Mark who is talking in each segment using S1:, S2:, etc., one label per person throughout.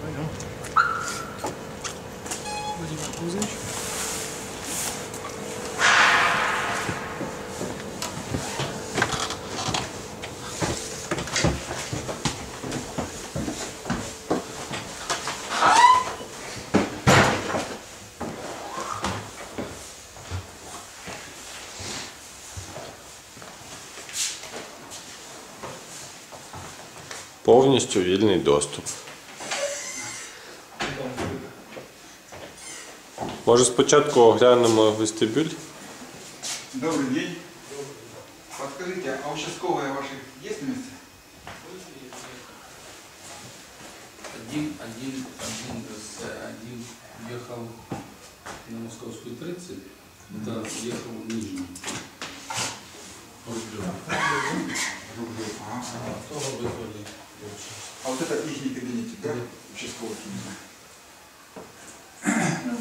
S1: Пойдем. Владимир.
S2: Повністю вільний доступ. Може спочатку оглянемо вестибюль?
S3: Добрый день. Подскажите, а участковые ваши есть на месте?
S4: Один, один, один, один ехал на Московскую 30, это ехал в Нижний. Рублев.
S3: Рублев. Ага.
S4: А.
S3: А вот это их кабинетик, да?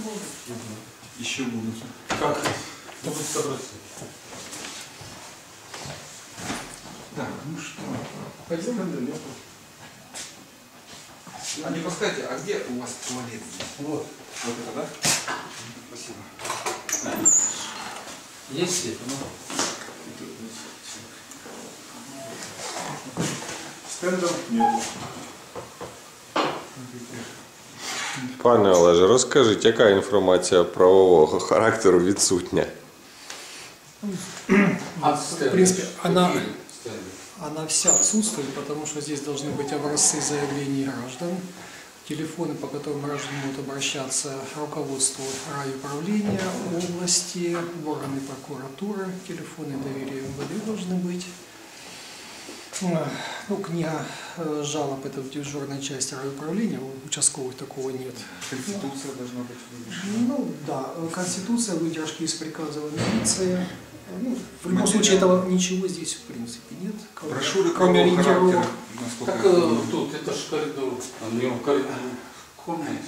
S3: Участковых. Еще будут.
S4: Как? Вы согласны.
S3: Так, ну что?
S4: Пойдем
S3: А не подскажите, а где у вас туалет здесь?
S4: Вот.
S3: Вот это, да? Спасибо.
S4: Есть это, ну.
S5: Стендов нет.
S2: Пане Олеже, розкажіть, яка інформація правового характеру відсутня?
S4: А
S1: В принципе, она-
S4: Какие стенды?
S1: Она вся отсутствует, потому что здесь должны быть образцы заявлений граждан, телефоны, по которым граждане могут обращаться руководству райуправления области, в органы прокуратуры, телефоны доверия МВД должны быть. Э, Ну, книга э, жалоб это в дежурной части райуправления, у участковых такого нет.
S3: Конституция должна быть вывешена.
S1: Ну да, э, Конституция, выдержки из приказов милиции. Ну, в любом
S3: Материалы.
S1: случае этого ничего здесь в принципе нет. кроме-
S3: Брошюры
S1: кроме ориентировок.
S4: Так э, тут, это же коридор. А него коридор.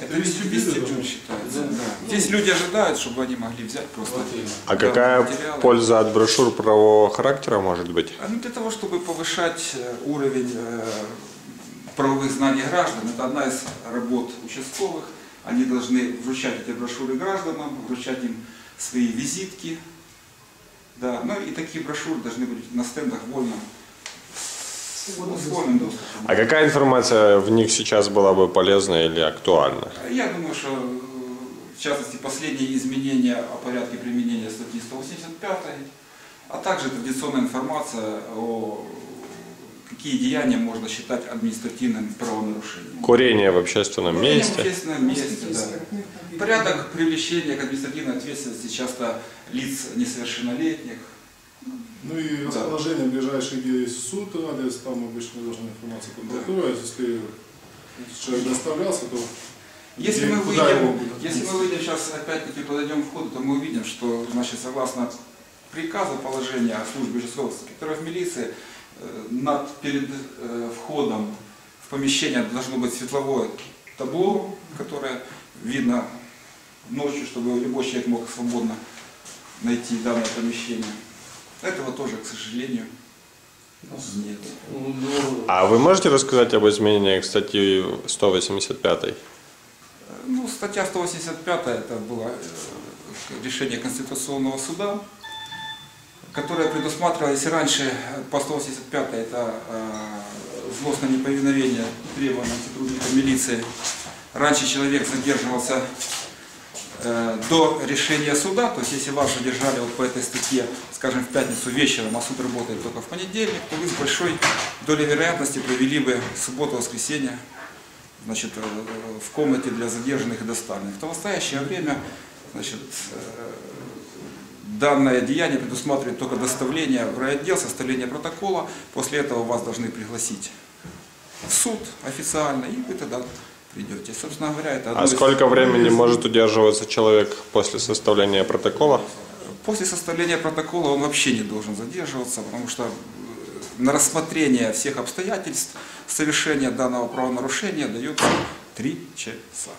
S3: Это вестибюль считается.
S4: Да.
S3: Да. Здесь люди ожидают, чтобы они могли взять просто.
S4: Вот.
S2: А какая
S3: материалы.
S2: польза от брошюр правового характера может быть?
S3: А, Ну, для того, чтобы повышать э, уровень э, правовых знаний граждан, это одна из работ участковых. Они должны вручать эти брошюры гражданам, вручать им свои визитки. Да, ну и такие брошюры должны быть на стендах вольно.
S2: А какая информация в них сейчас была бы полезна или актуальна?
S3: Я думаю, что в частности последние изменения о порядке применения статьи 185, а также традиционная информация о какие деяния можно считать административным правонарушением.
S2: Курение в общественном
S3: Курение в
S2: месте?
S3: общественном месте, да. Порядок привлечения к административной ответственности часто лиц несовершеннолетних.
S5: Ну и
S3: Да.
S5: Ближайший, где есть суд, адрес, там обычно должна информация прокуратура. Если человек доставлялся, то
S3: Если мы выйдем, если мы выйдем сейчас опять-таки подойдем к входу, то мы увидим, что значит, согласно приказу положения о службе участковых инспекторов милиции э, над перед э, входом в помещение должно быть светловое табло, которое видно ночью, чтобы любой человек мог свободно найти данное помещение. Этого тоже, к сожалению,
S2: А вы можете рассказать об изменениях статьи 185?
S3: Ну, статья 185 это было э, решение Конституционного суда, которое предусматривало, если раньше по 185 это э, злостное неповиновение требованиям сотрудника милиции, раньше человек задерживался до решения суда, то есть если вас задержали вот по этой статье, скажем, в пятницу вечером, а суд работает только в понедельник, то вы с большой долей вероятности провели бы субботу-воскресенье значит, э, в комнате для задержанных и доставленных. То в настоящее время значит, э, данное деяние предусматривает только доставление в райотдел, составление протокола. После этого вас должны пригласить в суд официально, и вы тогда придете. Собственно говоря, это одно
S2: А
S3: из-
S2: сколько времени может удерживаться человек после составления протокола?
S3: После составления протокола он вообще не должен задерживаться, потому что э, на рассмотрение всех обстоятельств совершения данного правонарушения дается три часа.